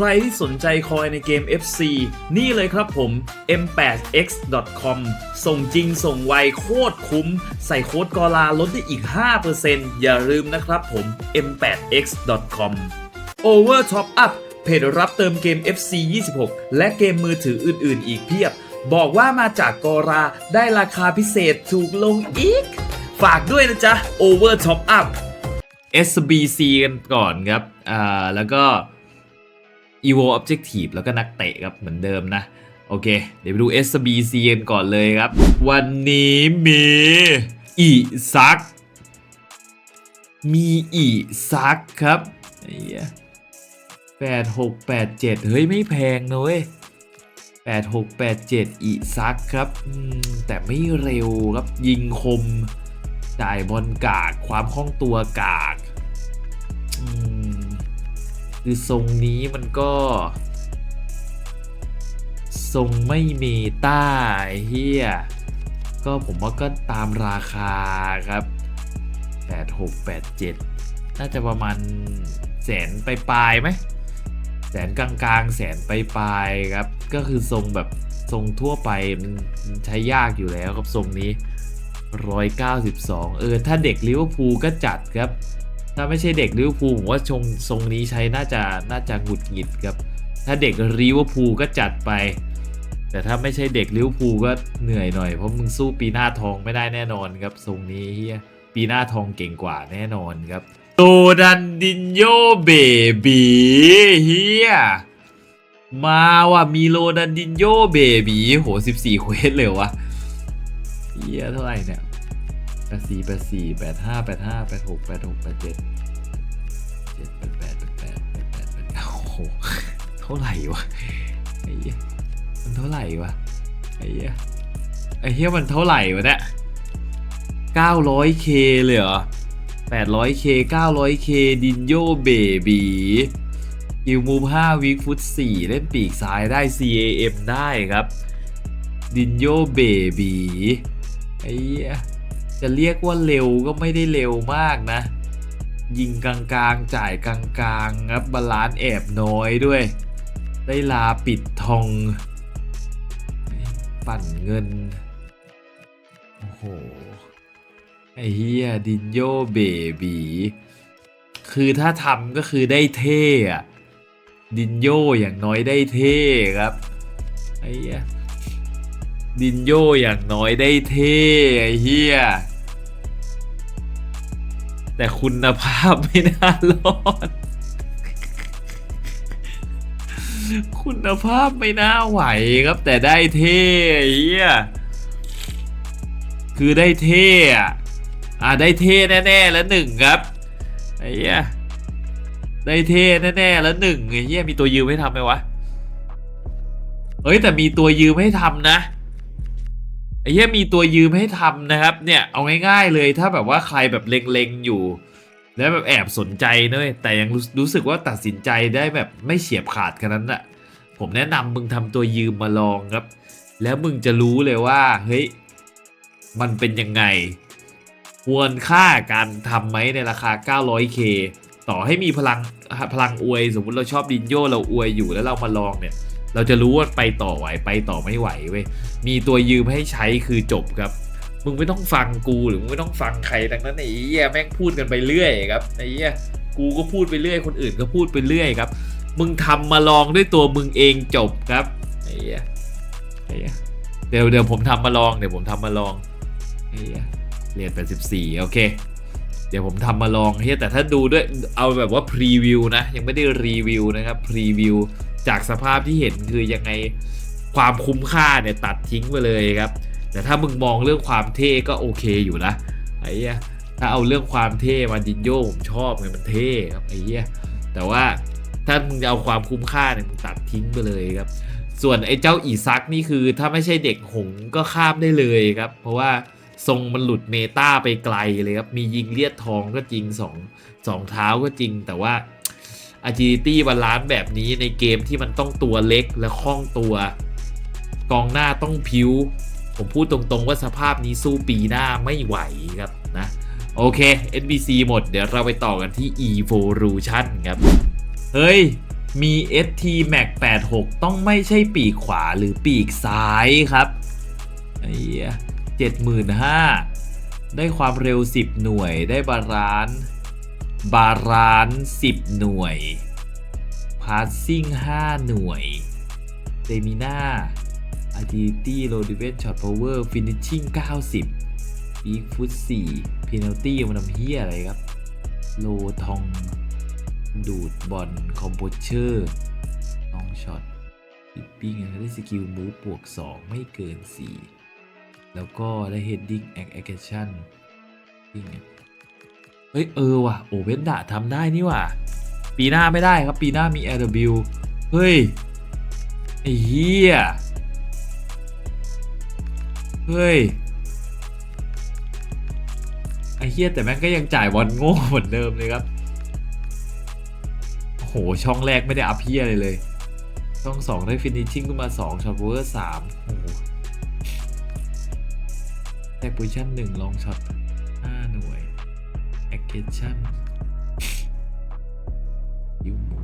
ใครที่สนใจคอยในเกม FC นี่เลยครับผม m8x.com ส่งจริงส่งไวโคตรคุ้ม ใส่โค้ดกอลาลดได้อีก 5%อย่าลืมนะครับผม m8x.com Over Top Up เพจรับเติมเกม FC 26 และเกมมือถืออื่น ๆ อีกเพียบ บอกว่ามาจากกอราได้ราคาพิเศษถูกลงอีก ฝากด้วยนะจ๊ะ Over Top Up SBC กันก่อนครับ อ่า แล้วก็ Evo Objective แล้วก็นักเตะครับเหมือนเดิมนะ โอเค เดี๋ยวไปดู SBC กันก่อนเลยครับ วันนี้มีอีซัก มีอีซักครับไอ้เหี้ยแปดหกแปดเจ็ดเฮ้ย ไม่แพงนะเว้ยแปดหกแปดเจ็ดอีซักครับแต่ไม่เร็วครับยิงคมจ่ายบอลกากความคล่องตัวกาก คือทรงนี้มันก็ ทรงไม่เมตาไอเฮียก็ผมว่าก็ตามราคาครับ 8687 น่าจะประมาณแสนไปปลายไหมแสนกลางๆ แสนไปปลายครับ ก็คือทรงแบบทรงทั่วไปมันมันใช้ยากอยู่แล้วครับทรงนี้ 192 เออ ถ้าเด็กลิเวอร์พูลก็จัดครับ ถ้าไม่ใช่เด็กลิเวอร์พูลผมว่าชงทรงนี้ใช้น่าจะน่าจะหงุดหงิดครับ ถ้าเด็กลิเวอร์พูลก็จัดไป แต่ถ้าไม่ใช่เด็กลิเวอร์พูลก็เหนื่อยหน่อยเพราะมึงสู้ปีหน้าทองไม่ได้แน่นอนครับทรงนี้เฮียปีหน้าทองเก่งกว่าแน่นอนครับโตดันดินโยเบบีเฮียมาว่ะมีโลดันดินโยเบบีโห 14 เควสเลยเหรอวะเฮียเท่าไหร่เนี่ย แปดสี่แปดสี่แปดห้าแปดห้าแปดหกแปดหกแปดเจ็ดเจ็ดแปดแปดแปดแปดแปดแปดแปดเก้าโอ้โหเท่าไหร่วะไอ้เหี้ยมันเท่าไหร่วะไอ้เหี้ยไอ้เหี้ยมันเท่าไหร่วะเนี่ย 900k เคเลยเหรอ 800k 900k ดินโยเบบีกิวมูฟ5วิกฟุต4เล่นปีกซ้ายได้ CAM ได้ครับ ดินโยเบบีไอ้เหี้ย จะเรียกว่าเร็วก็ไม่ได้เร็วมากนะ ยิงกลางๆ จ่ายกลางๆครับบาลานซ์แอบน้อยด้วย ได้ลาปิดทอง ปั่นเงิน โอ้โห ไอ้เฮียดินโยเบบีคือถ้าทำก็คือได้เท่อะดินโยอย่างน้อยได้เท่ครับไอ้เฮีย ดินโยอย่างน้อยได้เท่ไอ้เฮียแต่คุณภาพไม่น่ารอด คุณภาพไม่น่าไหวครับ แต่ได้เท่ไอ้เฮียคือได้เท่อะอะได้เท่แน่ๆแล้วหนึ่งครับไอ้เฮียได้เท่แน่ๆแล้วหนึ่งไอ้เฮียมีตัวยืมให้ทำไหมวะเฮ้ยแต่มีตัวยืมให้ทำนะ ไอ้เฮียมีตัวยืมให้ทำนะครับ เนี่ยเอาง่ายๆเลยถ้าแบบว่าใครแบบเล็งๆอยู่ แล้วแบบแอบสนใจเนยแต่ยังรู้รู้สึกว่าตัดสินใจได้แบบไม่เฉียบขาดขนาดนั้นอะผมแนะนำมึงทำตัวยืมมาลองครับ แล้วมึงจะรู้เลยว่าเฮ้ยมันเป็นยังไง ควรค่าการทำไหมในราคา 900k ต่อให้มีพลังพลังอวย สมมติเราชอบดินโยเราอวยอยู่แล้วเรามาลองเนี่ย เราจะรู้ว่าไปต่อไหวไปต่อไม่ไหวเว้ยมีตัวยืมให้ใช้คือจบครับ มึงไม่ต้องฟังกูหรือมึงไม่ต้องฟังใครดังนั้นไอ้เหี้ยแม่งพูดกันไปเรื่อยครับไอ้เหี้ยกูก็พูดไปเรื่อย คนอื่นก็พูดไปเรื่อยครับ มึงทำมาลองด้วยตัวมึงเองจบครับไอ้เหี้ยไอ้เหี้ยเดี๋ยวเดี๋ยวผมทำมาลองเดี๋ยวผมทำมาลองไอ้เหี้ยเรียนเป็นสิบสี่โอเคเดี๋ยวผมทำมาลองเฮียแต่ถ้าดูด้วยเอาแบบว่าพรีวิวนะ ยังไม่ได้รีวิวนะครับพรีวิว จากสภาพที่เห็นคือยังไงความคุ้มค่าเนี่ยตัดทิ้งไปเลยครับ แต่ถ้ามึงมองเรื่องความเท่ก็โอเคอยู่นะไอ้เหี้ยถ้าเอาเรื่องความเท่มาดินโยผมชอบไงมันเท่ครับไอ้เหี้ยแต่ว่าถ้ามึงเอาความคุ้มค่าเนี่ยมึงตัดทิ้งไปเลยครับ ส่วนไอ้เจ้าอีซักนี่คือถ้าไม่ใช่เด็กหงก็ข้ามได้เลยครับ เพราะว่าทรงมันหลุดเมตาไปไกลเลยครับ มียิงเลียดทองก็จริงสองสองเท้าก็จริง แต่ว่า agility บาลานซ์แบบนี้ในเกมที่มันต้องตัวเล็กและคล่องตัว กองหน้าต้องพิวผมพูดตรงๆว่าสภาพนี้สู้ปีหน้าไม่ไหวครับนะ โอเค NBC หมด เดี๋ยวเราไปต่อกันที่ Evolution ครับ เฮ้ย มี ST Max 86 ต้องไม่ใช่ปีกขวาหรือปีกซ้ายครับไอ้เหี้ยเจ็ดหมื่นห้าได้ความเร็ว 10 หน่วยได้บาลานซ์ บาลานซ์10 หน่วย พาสซิ่ง 5 หน่วยเซมิน่า agility low defense shot power finishing 90 big foot 4 penalty มันทำเฮียอะไรครับ โลทอง ดูดบอลคอมโพเชอร์ลองช็อตดิปปิ้งได้สกิลมูฟบวก 2 ไม่เกิน 4 แล้วก็ได้เฮดดิ้งแอคแอคชั่น เฮ้ยเออว่ะโอเวนดะทำได้นี่ว่ะปีหน้าไม่ได้ครับปีหน้ามี LW เฮ้ยไอ้เหี้ยเฮ้ยไอ้เหี้ยแต่แม่งก็ยังจ่ายบอลโง่เหมือนเดิมเลยครับโอ้โหช่องแรกไม่ได้อัพเฮียเลยเลย ช่องสองได้ฟินิชชิ่งขึ้นมาสองช็อตเวอร์สามโอ้โหแท็กโพซิชั่นหนึ่งลองช็อต แอคชั่นยูมู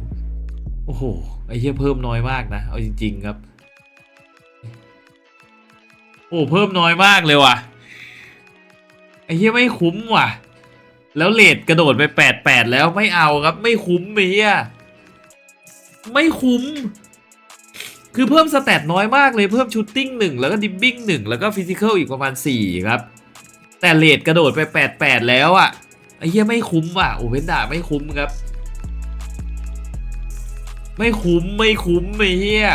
โอ้โห ไอ้เหี้ยเพิ่มน้อยมากนะ เอาจริง ๆ ครับ โอ้เพิ่มน้อยมากเลยว่ะ ไอ้เหี้ยไม่คุ้มว่ะ แล้วเลดกระโดดไปแปดแปดแล้วไม่เอาครับ ไม่คุ้มไอ้เหี้ยไม่คุ้ม คือเพิ่มสแตทน้อยมากเลยเพิ่มชูตติ้งหนึ่งแล้วก็ดิบบิ้งหนึ่งแล้วก็ฟิสิก a ลอีกประมาณสี่ครับ แต่เลดกระโดดไปแปดแปดแล้วอะ่ะ ไอ้เหี้ยไม่คุ้มว่ะโอเพนดาไม่คุ้มครับ ไม่คุ้มไม่คุ้มไอ้เหี้ย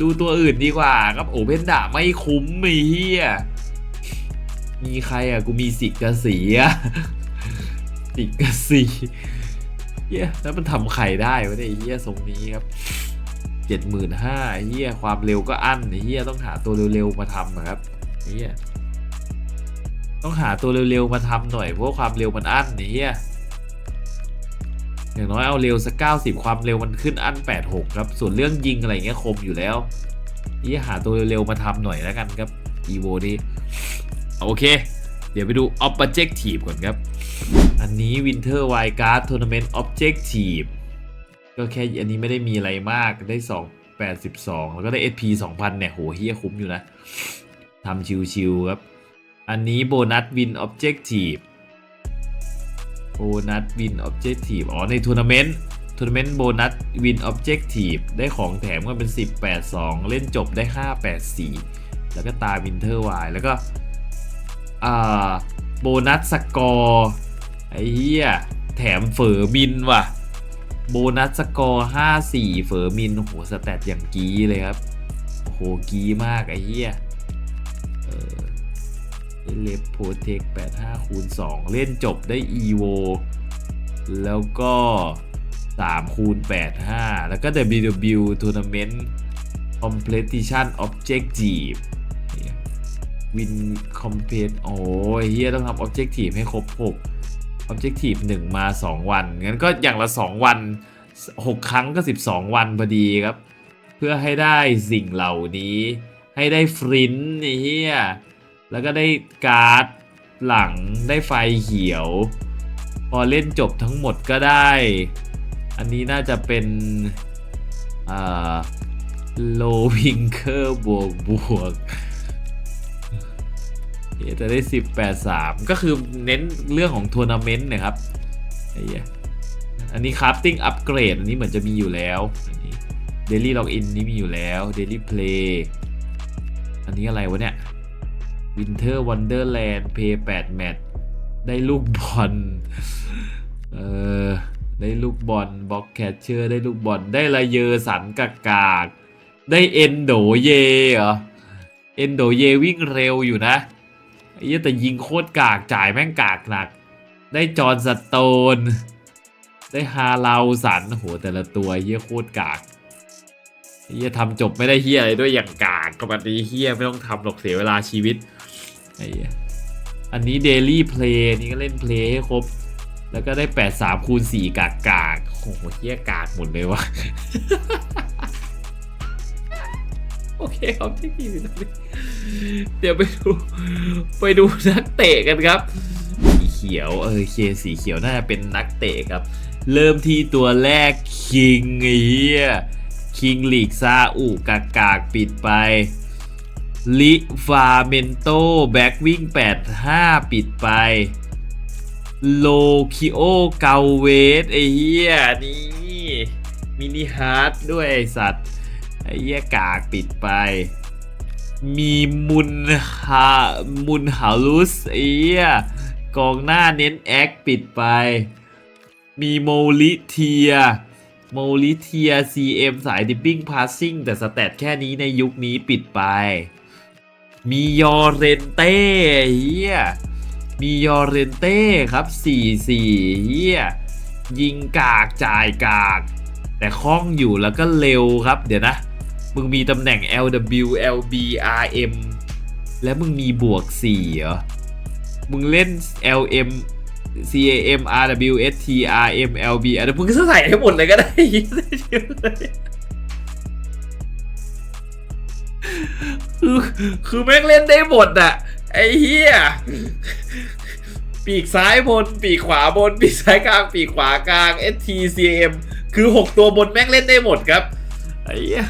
ดูตัวอื่นดีกว่าครับโอเพนดาไม่คุ้มไอ้เหี้ยมีใครอะกูมีสิกกระสีอะสิกกระสีเฮียแล้วมันทำไข่ได้วะเนี่ยเฮียทรงนี้ครับเจ็ดหมื่นห้าเฮียความเร็วก็อั้นไอ้เฮียต้องหาตัวเร็วๆมาทำอะครับไอ้เฮีย ต้องหาตัวเร็วๆมาทำหน่อยเพราะความเร็วมันอั้นไอ้เฮียอย่างน้อยเอาเร็วสักเก้าสิบความเร็วมันขึ้นอั้นแปดหกครับ ส่วนเรื่องยิงอะไรเงี้ยคมอยู่แล้วเฮียหาตัวเร็วๆมาทำหน่อยแล้วกันครับอีโวนี้โอเค เดี๋ยวไปดู Objective ก่อนครับ อันนี้ Winter Wild Card Tournament Objective ก็แค่อันนี้ไม่ได้มีอะไรมากได้ 2 82 แล้วก็ได้ SP 2000 เนี่ย โหเฮียคุ้มอยู่นะทำชิวๆครับ อันนี้โบนัสวิน Objective โบนัสวิน Objective อ๋อ ในทัวร์นาเมนต์ทัวร์นาเมนต์โบนัสวิน Objective ได้ของแถมก็เป็น 10 82 เล่นจบได้ 5 84 แล้วก็ตา Winter Wild แล้วก็ อ่า โบนัสสกอร์ ไอ้เหี้ย แถมเฝอมินว่ะ โบนัสสกอร์ 54 เฝอมิน โห สแตทอย่างกี้เลยครับโอ้โหกี้มากไอ้เหี้ย เออ เลฟโพเทค85คูณ2เล่นจบได้ EVO แล้วก็3คูณ85 แล้วก็ WW Tournament Completion Objective วินคอมเพลโอ้ยเฮียต้องทำ Objective ให้ครบ6 Objective 1 มา 2 วัน งั้นก็อย่างละ 2 วัน 6 ครั้งก็ 12 วันพอดีครับ เพื่อให้ได้สิ่งเหล่านี้ ให้ได้ฟรินเฮีย แล้วก็ได้การ์ดหลังได้ไฟเขียว พอเล่นจบทั้งหมดก็ได้ อันนี้น่าจะเป็นโลวิงเกอร์บวกบวกเดี๋ยวจะได้ 10 8 3 ก็คือเน้นเรื่องของทัวร์นาเมนต์นะครับไอ้เหี้ยอันนี้คราฟติ้งอัปเกรดอันนี้เหมือนจะมีอยู่แล้ว อันนี้เดลี่ล็อกอินนี่มีอยู่แล้วเดลี่เพลย์อันนี้อะไรวะเนี่ย Winter Wonderland Play 8แปดแมตช์ได้ลูกบอลเออได้ลูกบอลบล็อกแคชเชอร์ได้ลูกบอลได้ละเยอสันกากากได้เอนโดเยเหรอเอนโดเยวิ่งเร็วอยู่นะไอ้เฮียแต่ยิงโคตรกากจ่ายแม่งกากหนัก ได้จอร์นสโตน ได้ฮาลาวสันโหแต่ละตัวเหี้ยโคตรกากเหี้ยทำจบไม่ได้เหี้ยอะไรด้วยอย่างกากก็แบบนี้เหี้ยไม่ต้องทำหรอกเสียเวลาชีวิต ไอ้เหี้ยอันนี้เดลี่เพลย์นี่ก็เล่นเพลย์ให้ครบ แล้วก็ได้ 8 3คูณ4กากกากโอ้โหเหี้ยกากหมดเลยวะโอเคครับที่พี่สิบเดี๋ยวไปดูไปดูนักเตะกันครับ สีเขียวเออเคสีเขียวน่าจะเป็นนักเตะครับ เริ่มที่ตัวแรกคิงไอ้เหี้ยคิงลีกซาอุกากากปิดไป ลิฟาเมนโตแบ็กวิ่ง 85 ปิดไป โลคิโอเกาเวสไอ้เหี้ยนี่ มินิฮาร์ดด้วยไอสัตว์ ไอ้เหี้ยกากปิดไป มีมุนฮามุนฮาลุสไอ้เหี้ยกองหน้าเน้นแอคปิดไป มีโมลิเทียโมลิเทีย CM สายดิปปิ้งพาสซิ่งแต่สแตทแค่นี้ในยุคนี้ปิดไป มียอเรนเต้เฮียมียอเรนเต้ครับ4-4เฮียยิงกากจ่ายกาก แต่คล่องอยู่แล้วก็เร็วครับ เดี๋ยวนะ มึงมีตำแหน่ง LW LB RM และมึงมีบวก 4 เหรอ มึงเล่น LM CAM RW ST RM LB อะเดี๋ยวมึงก็ใส่ให้หมดเลยก็ได้ คือคือแม่งเล่นได้หมดอะไอ้เหี้ยปีกซ้ายบน ปีกขวาบน ปีกซ้ายกลาง ปีกขวากลาง STCM คือ 6 ตัวบนแม่งเล่นได้หมดครับ ไอ้เหี้ย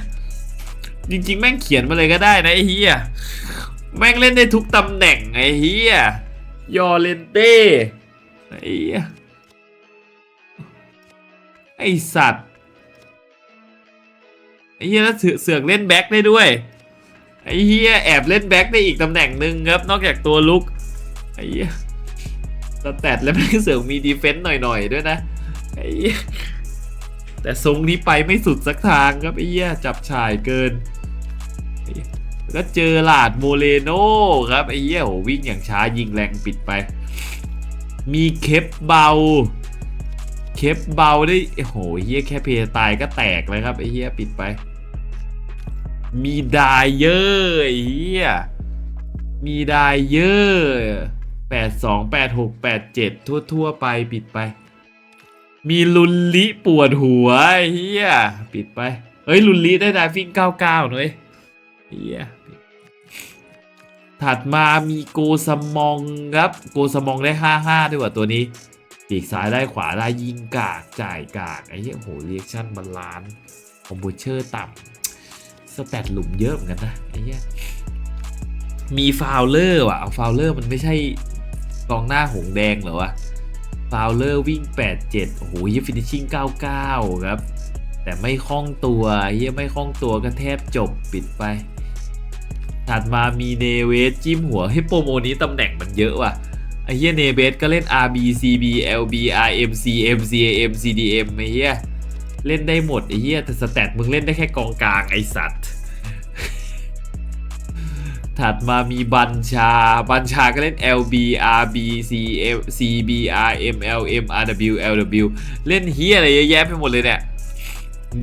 จริง ๆ แม่งเขียนมาเลยก็ได้นะไอ้เฮียแม่งเล่นได้ทุกตำแหน่งไอ้เฮียยอเลนเต้ไอ้เฮียไอสัตว์ ไอ้เฮียแล้วเสือกเสือกเล่นแบ็คได้ด้วย ไอ้เฮียแอบเล่นแบ็คได้อีกตำแหน่งหนึ่งครับ นอกจากตัวลุกไอ้เฮียสแตทแล้วแม่งเสือกมีดีเฟนต์หน่อยๆ ด้วยนะไอ้เหี้ยแต่ทรงนี้ไปไม่สุดสักทางครับไอ้เหี้ยจับฉ่ายเกินก็เจอหลาดโมเลโนครับไอ้เหี้ยโหวิ่งอย่างช้ายิงแรงปิดไป มีเคปเบา เคปเบาได้โอ้โหเฮียแค่เพตายก็แตกเลยครับไอ้เฮียปิดไป มีไดเยอร์ไอ้เฮียมีไดเยอร์แปดสองแปดหกแปดเจ็ดทั่วทั่วๆไปปิดไป มีลุนลิปวดหัวเฮียปิดไป เฮ้ยลุนลิได้ไดฟิ่งเก้าเก้าหน่อยเฮียถัดมามีโกสมองครับ โกสมองได้ห้าห้าด้วยว่ะตัวนี้ปีกซ้ายได้ขวาได้ยิงกากจ่ายกากไอ้เหี้ยโหเรียกชั่นบาลานซ์คอมบูเชอร์ต่ำ สแตทหลุมเยอะเหมือนกันนะไอ้เหี้ยมีฟาวเลอร์ว่ะเอาฟาวเลอร์มันไม่ใช่กองหน้าหงแดงเหรอวะฟาวเลอร์วิ่ง 87 โอ้โหเฮียฟินิชชิ่ง 99 ครับ แต่ไม่คล่องตัวเฮียไม่คล่องตัวก็แทบจบปิดไป ถัดมามีเนเวสจิ้มหัวให้โปรโมนี้ตำแหน่งมันเยอะว่ะไอ้เฮียเนเบสก็เล่น RB CB LB RM CM CAM CDM ไอ้เฮีย เล่นได้หมดไอ้เฮียแต่สแตทมึงเล่นได้แค่กองกลางไอสัตว์ ถัดมามีบัญชา บัญชาก็เล่น LB RB CM CB RM LM RW LW เล่นเฮียอะไรเยอะแยะไปหมดเลยเนี่ย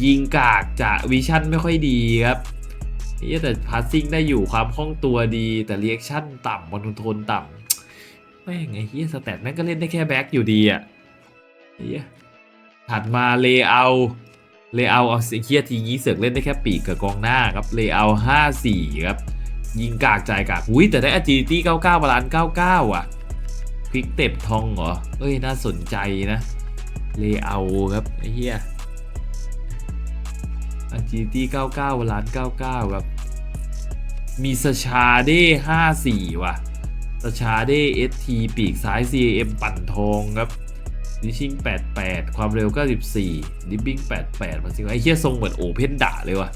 ยิงกากจะวิชั่นไม่ค่อยดีครับเฮียแต่พาสซิ่งได้อยู่ความคล่องตัวดีแต่เรียกชั่นต่ำบอลคอนทรลต่ำแม่งไอ้เฮียสแตทแม่งก็เล่นได้แค่แบ็กอยู่ดีอะเฮีย ถัดมาเลเยอร์เลเยอร์เอาเฮียทีนี้เสือกเล่นได้แค่ปีกกับกองหน้าครับเลเยอร์ห้าสี่ครับยิงกากจ่ายกากอุ้ยแต่ได้ agility 99บาลานซ์99 อะพลิกเต็บทองเหรอ เอ้ย น่าสนใจนะ เลเยอร์ครับ ไอ้เฮีย agility 99บาลานซ์99 ครับ มีสชาเด้54 ว่ะสชาเด้ ST ปีกซ้าย CAM ปั่นทองครับ ดิชิง88 ความเร็ว 94ดิบบิ้ง88มาสิไอ้เหี้ยทรงเหมือนโอเพนดะเลยว่ะ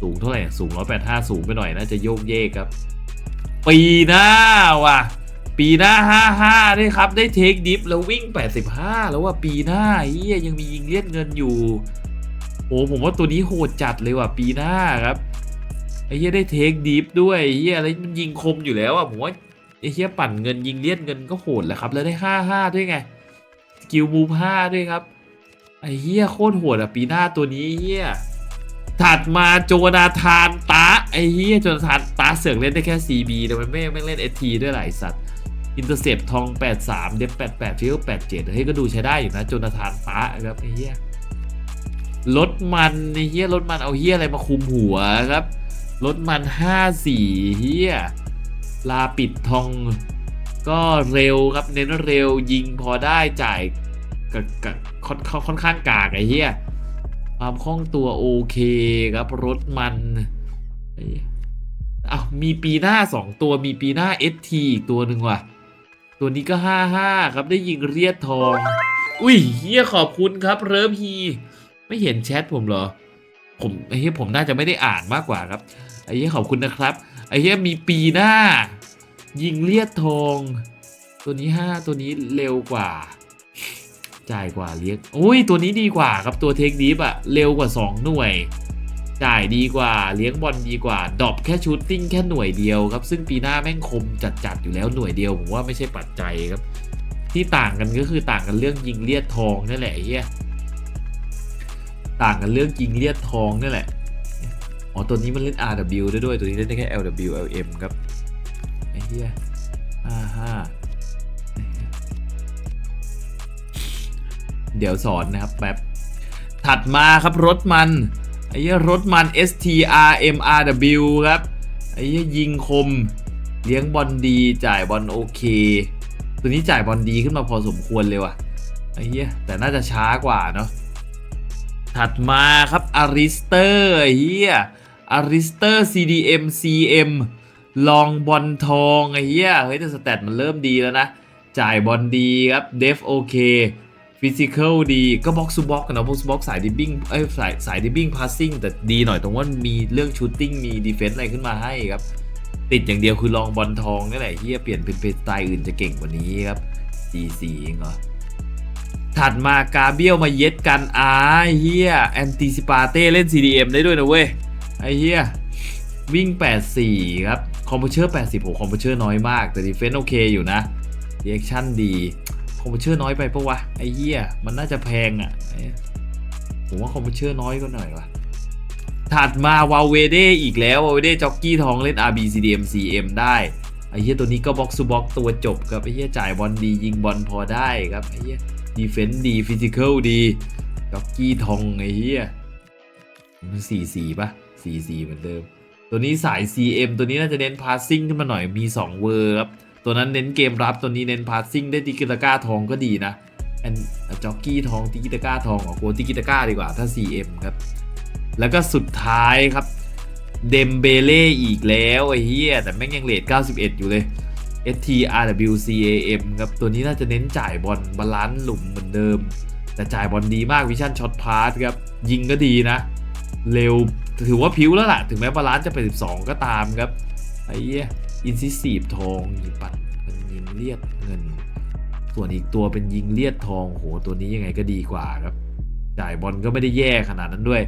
สูงเท่าไหร่ สูง 185 สูงไปหน่อยน่าจะโยกเยกครับ ปีหน้าว่ะ ปีหน้า 55ด้วยครับ ได้เทคดิฟแล้ววิ่ง 85 แล้วว่าปีหน้าเฮียยังมียิงเลียดเงินอยู่ โอ้ผมว่าตัวนี้โหดจัดเลยว่ะ ปีหน้าครับ ไอ้เฮียได้เทคดิฟด้วยไอ้เฮียอะไรมันยิงคมอยู่แล้วอะผมว่าไอ้เฮียปั่นเงินยิงเลียดเงินก็โหดแหละครับ แล้วได้ห้าห้าด้วยไง สกิลมูฟห้าด้วยครับ ไอ้เฮียโคตรโหดอะปีหน้าตัวนี้เฮียถัดมาโจนาธานตาไอ้เฮียโจนาธานตาเสือกเล่นได้แค่ CB แต่มันไม่ไม่เล่น ST ด้วยหลายสัตว์อินเตอร์เซปทอง 83 เดฟ88ฟิล87เฮ้ยก็ดูใช้ได้อยู่นะโจนาธานตาครับไอ้เฮียรถมันไอ้เฮียรถมันเอาเฮียอะไรมาคุมหัวครับรถมัน 54เฮียลาปิดทอง ก็เร็วครับเน้นเร็วยิงพอได้จ่ายกับกับค่อนค่อนค่อนข้างกากไอ้เหี้ยความคล่องตัวโอเคครับรถมันอ้าวมีปีหน้าสองตัวมีปีหน้า ST อีกตัวหนึ่งว่ะ ตัวนี้ก็ห้าห้าครับได้ยิงเรียดทอง อุ้ยเฮียขอบคุณครับ เริ่มฮี ไม่เห็นแชทผมเหรอ ผมไอ้เฮียผมน่าจะไม่ได้อ่านมากกว่าครับไอ้เฮียขอบคุณนะครับไอ้เฮียมีปีหน้า ยิงเลียดทองตัวนี้ห้าตัวนี้เร็วกว่า จ่ายกว่าเลี้ยงอุ้ย ตัวนี้ดีกว่าครับตัวเทคดีฟอะเร็วกว่า 2 หน่วย จ่ายดีกว่าเลี้ยงบอลดีกว่า ดอปแค่ชูตติ้งแค่หน่วยเดียวครับ ซึ่งปีหน้าแม่งคมจัดๆอยู่แล้วหน่วยเดียวผมว่าไม่ใช่ปัจจัยครับ ที่ต่างกันก็คือต่างกันเรื่องยิงเลียดทองนั่นแหละเฮียต่างกันเรื่องยิงเลียดทองนั่นแหละอ๋อตัวนี้มันเล่น RW ได้ด้วยตัวนี้เล่นได้แค่ LW LM ครับ เฮียอ่าฮะเดี๋ยวสอนนะครับแป๊บถัดมาครับรถมันไอ้เหี้ยรถมัน STRMRW ครับไอ้เหี้ยยิงคม เลี้ยงบอลดีจ่ายบอลโอเค ตัวนี้จ่ายบอลดีขึ้นมาพอสมควรเลยว่ะไอ้เหี้ยแต่น่าจะช้ากว่าเนาะถัดมาครับอาริสเตอร์ไอ้เหี้ยอาริสเตอร์ CDM CM ลองบอลทองไอ้เหี้ยเฮ้ยแต่สแตทมันเริ่มดีแล้วนะ จ่ายบอลดีครับ เดฟโอเคฟิสิกอลดีก็บ็อกซ์บ็อกกันนะบ็อกซ์บ็อกสายดิบบิ้งเอ้ยสายสายดิบบิ้งพาสซิ่งแต่ดีหน่อยตรงว่ามีเรื่องชูตติ้งมีดีเฟนส์อะไรขึ้นมาให้ครับ ติดอย่างเดียวคือลองบอลทองนี่แหละเฮียเปลี่ยนเป็นเป็นสไตล์อื่นจะเก่งกว่านี้ครับ G4 เองเหรอถัดมากาเบียลมาเย็ดกันอาเฮียแอนติซิปาเต้เล่น CDM ได้ด้วยนะเว้ยไอ้เฮียวิ่ง 84 ครับ คอมเพชเชอร์80โหคอมเพชเชอร์น้อยมาก แต่ดีเฟนส์โอเคอยู่นะเรีแอคชั่นดีคอมเพชเชอร์น้อยไปปะวะไอ้เฮียมันน่าจะแพงอะ่ะผมว่าคอมเพชเชอร์น้อยก็หน่อยวะถัดมาวาเวเดอีกแล้ววาเวเดจ็อกกี้ทองเล่น RB CDM CM ได้ไอ้เฮียตัวนี้ก็บ็อกซ์บ็อกตัวจบครับไอ้เฮียจ่ายบอลดียิงบอลพอได้ครับไอ้เฮียดีเฟนส์ดีฟิสิกอลดีจ็อกกี้ทองไอ้เฮียมันสี่สี่ปะสี่สี่เหมือนเดิม ตัวนี้สาย CM ตัวนี้น่าจะเน้นพาสซิ่งขึ้นมาหน่อยมี 2 เวอร์ครับ ตัวนั้นเน้นเกมรับตัวนี้เน้นพาสซิ่งได้ติกิตาก้าทองก็ดีนะแอนจ็อกกี้ทองติกิตาก้าทองออกโกติกิตาก้าดีกว่าถ้า CM ครับ แล้วก็สุดท้ายครับเดมเบเล่อีกแล้วไอ้เหี้ยแต่แม่งยังเลท91 อยู่เลย STRWCAM ครับ ตัวนี้น่าจะเน้นจ่ายบอลบาลานซ์หลุมเหมือนเดิม แต่จ่ายบอลดีมากวิชั่นช็อตพาสครับ ยิงก็ดีนะ เร็วถือว่าพิ้วแล้วล่ะ ถึงแม้บาลานซ์จะเป็น12 ก็ตามครับไอ้เหี้ยอินซิสีฟทองยิงปัดมันยิงเลียดเงิน ส่วนอีกตัวเป็นยิงเลียดทองโหตัวนี้ยังไงก็ดีกว่าครับ จ่ายบอลก็ไม่ได้แย่ขนาดนั้นด้วย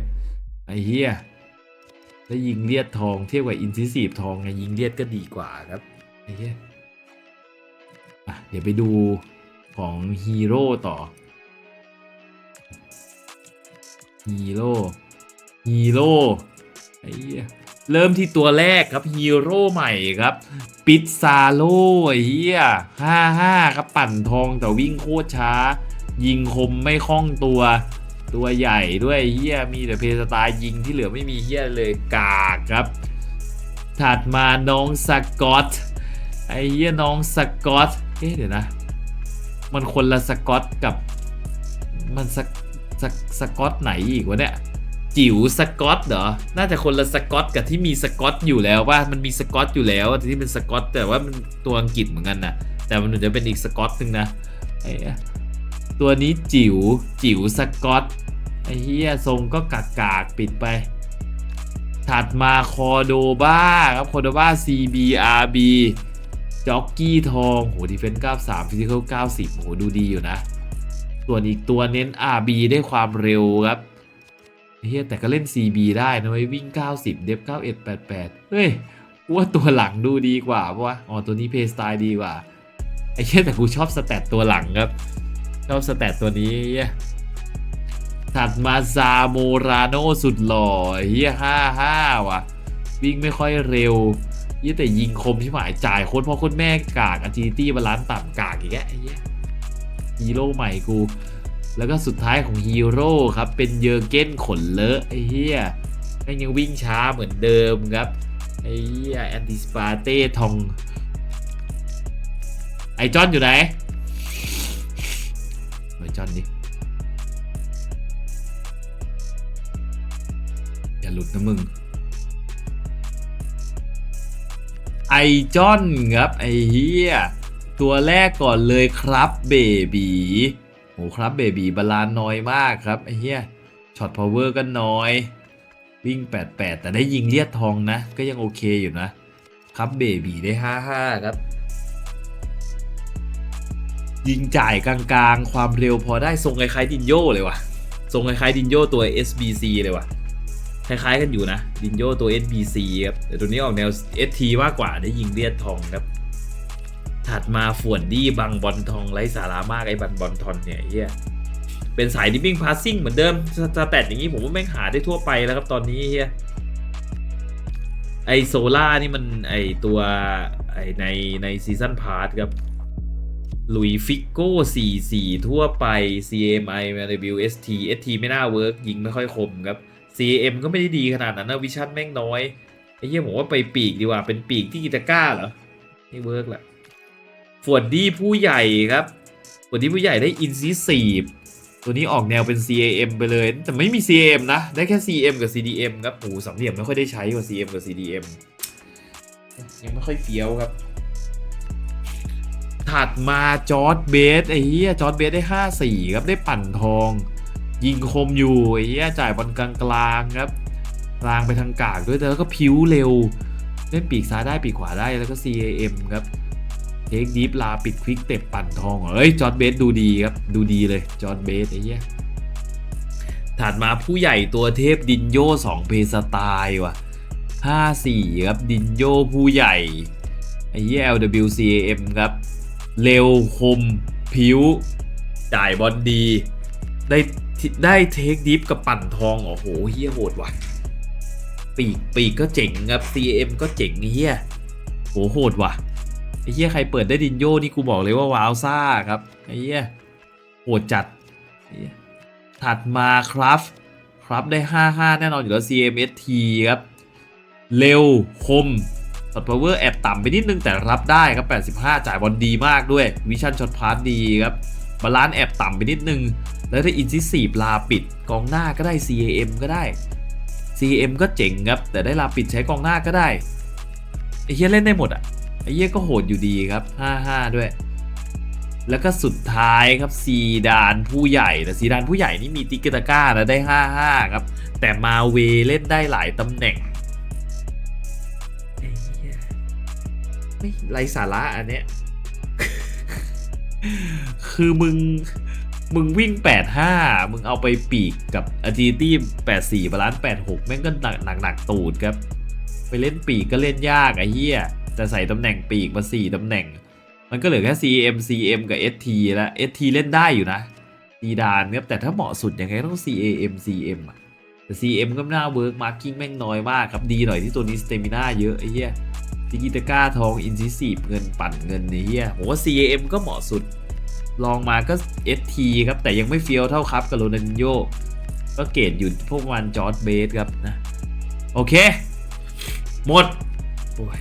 ไอ้เฮียแล้วยิงเลียดทองเทียบกับอินซิสีฟทองไงยิงเลียดก็ดีกว่าครับไอ้เฮียอะเดี๋ยวไปดูของฮีโร่ต่อฮีโร่ ฮีโร่ไอ้เฮียเริ่มที่ตัวแรกครับฮีโร่ใหม่ครับ ปิดซาโลเหี้ยห้าห้าครับปั่นทองแต่วิ่งโคตรช้า ยิงคมไม่คล่องตัว ตัวใหญ่ด้วยเหี้ยมีแต่เพสตล์ยิงที่เหลือไม่มีเหี้ยเลยกากครับ ถัดมาน้องสกอตไอ้เหี้ยน้องสกอตเอ๊ะเดี๋ยวนะ มันคนละสกอตกับมันสกสกสกอตไหนอีกวะเนี่ย จิ๋วสกอตเหรอ น่าจะคนละสกอตกับที่มีสกอตอยู่แล้วว่ามันมีสกอตอยู่แล้วที่เป็นสกอตแต่ว่ามันตัวอังกฤษเหมือนกันนะแต่มันจะเป็นอีกสกอตหนึ่งนะไอ้ตัวนี้จิ๋วจิ๋วสกอตไอ้เหี้ยทรงก็กากกากปิดไป ถัดมาคอโดบ้าครับคอโดบ้า CBRB จ็อกกี้ทองโหดีเฟนส์93ฟิสิคอล90โหดูดีอยู่นะ ส่วนอีกตัวเน้น RB ได้ความเร็วครับ เฮียแต่ก็เล่น CB ได้นะเว้ยวิ่ง 90 เดฟ91 88 เฮ้ยกูว่าตัวหลังดูดีกว่าเพราะว่าอ๋อตัวนี้เพย์สไตล์ดีกว่า ไอ้เฮียแต่กูชอบสแตตตัวหลังครับ ชอบสแตตตัวนี้เฮียถัดมาซาโมราโนสุดหล่อเฮีย55ว่ะ วิ่งไม่ค่อยเร็วเฮียแต่ยิงคมที่หมายจ่ายโคตรพ่อโคตรแม่กากอ g จิตี้บาลานซ์ต่ำกากอีกแล้วไอ้เฮียฮีโร่ใหม่กู แล้วก็สุดท้ายของฮีโร่ครับ เป็นเยอร์เก้นขนเลอะไอ้เหี้ยแม่งยังวิ่งช้าเหมือนเดิมครับ ไอ้เหี้ยแอนติสปาเต้ทอง ไอจอนอยู่ไหนไอจอนดิ อย่าหลุดนะมึง ไอจอนครับ ไอเฮียตัวแรกก่อนเลยครับเบบี โหครับเบบีบาลานน้อยมากครับไอเฮียช็อตพาวเวอร์ก็น้อย วิ่ง 88 แต่ได้ยิงเลียดทองนะ ก็ยังโอเคอยู่นะ ครับเบบีได้ 55 ครับ ยิงจ่ายกลางๆ ความเร็วพอได้ทรงคล้ายๆดินโยเลยว่ะทรงคล้ายๆดินโยตัว SBC เลยว่ะคล้ายๆกันอยู่นะดินโยตัว SBC ครับแต่ตัวนี้ออกแนว ST มากกว่าได้ยิงเลียดทองครับ ถัดมาฝวนดี้บังบอลทองไร้สาระมากไอ้บันบอลทอนเนี่ยเฮียเป็นสายดิวิ่งพาสซิ่งเหมือนเดิมสแตทอย่างนี้ผมว่าแม่งหาได้ทั่วไปแล้วครับตอนนี้เฮียไอโซล่านี่มันไอตัวไอในในซีซันพาร์ทครับลุยฟิกโก้44 ทั่วไป CMI มา WST ST ไม่น่าเวิร์กยิงไม่ค่อยคมครับ CM ก็ไม่ได้ดีขนาดนั้นนะวิชั่นแม่งน้อย ไอ้เหี้ยผมว่าไปปีกดีกว่าเป็นปีกที่กิตาก้าเหรอ ไม่เวิร์กแหละ ฟวดดี้ผู้ใหญ่ครับฟวดดี้ผู้ใหญ่ได้อินซีสีบตัวนี้ออกแนวเป็น CAM ไปเลย แต่ไม่มี CAM นะ ได้แค่ CM กับ CDM ครับโอ้สามเหลี่ยมไม่ค่อยได้ใช้กว่า CM กับ CDM ยังไม่ค่อยเฟี้ยวครับ ถัดมาจอร์ดเบสไอ้เหี้ยจอร์ดเบสได้ 5-4 ครับได้ปั่นทอง ยิงคมอยู่ไอ้เหี้ยจ่ายบอลกลางๆครับกลางไปทางกากด้วยแต่แล้วก็พิ้วเร็ว เล่นปีกซ้ายได้ปีกขวาได้แล้วก็ CAM ครับ ทคดีฟลาปิดควิกเต็บปั่นทองเอ้ยจอร์ดเบสดูดีครับ ดูดีเลยจอร์ดเบสไอ้เหี้ยถัดมาผู้ใหญ่ตัวเทพดินโย2เพสไตล์ว่ะ 5-4 ครับ ดินโยผู้ใหญ่ไอ้เหี้ย LWCAM ครับ เร็วคมผิว จ่ายบอลดี ได้ได้เทคดิฟกับปั่นทองโอ้โหเฮียโหดว่ะ ปีกปีกก็เจ๋งครับ CM ก็เจ๋งเฮียโหโหดว่ะ ไอ้เฮียใครเปิดได้ดินโยนี่กูบอกเลยว่าวาวซ่าครับไอ้เฮียโหดจัดไอ้เหี้ยถัดมาครับครับได้ 55 แน่นอนอยู่แล้ว CMST ครับ เร็วคมช็อตพาวเวอร์แอบต่ำไปนิดนึงแต่รับได้ครับ 85 จ่ายบอลดีมากด้วย วิชั่นช็อตพาสดีครับบาลานซ์แอบต่ำไปนิดนึง แล้วถ้าอินซิสีลาปิดกองหน้าก็ได้ CAM ก็ได้ CAM ก็เจ๋งครับ แต่ได้ลาปิดใช้กองหน้าก็ได้ไอ้เหี้ยเล่นได้หมดอะ ไอ้เหี้ยก็โหดอยู่ดีครับ 55 ด้วย แล้วก็สุดท้ายครับซีดานผู้ใหญ่แต่ซีดานผู้ใหญ่นี่มีติกเกตาก้านะได้ 55 ครับ แต่มาเวเล่นได้หลายตำแหน่งไอ้เหี้ยไม่ไรสาระอันเนี้ย คือมึงมึงวิ่ง 85 มึงเอาไปปีกกับ agility 84 บาลานซ์86 แม่งก็หนักหนักตูดครับ ไปเล่นปีกก็เล่นยากไอ้เหี้ย แต่ใส่ตำแหน่งปีกมา 4ตำแหน่ง มันก็เหลือแค่ CM CM กับ ST แล้ว ST เล่นได้อยู่นะดีดานครับแต่ถ้าเหมาะสุดยังไงต้อง CAM CM อะแต่ CM ก็ไม่น่าเวิร์กมาร์กิ้งแม่งน้อยมากครับ ดีหน่อยที่ตัวนี้สเตมิน่าเยอะไอ้เหี้ยติกิตาก้าทองอินซิซีฟเงินปั่นเงินไอ้เหี้ยผมว่า CAM ก็เหมาะสุด ลองมาก็ ST ครับ แต่ยังไม่เฟี้ยวเท่าครับกับโรนันโยก็เกรดอยู่พวกมันจอร์ดเบสครับนะ โอเค หมดโอ้ย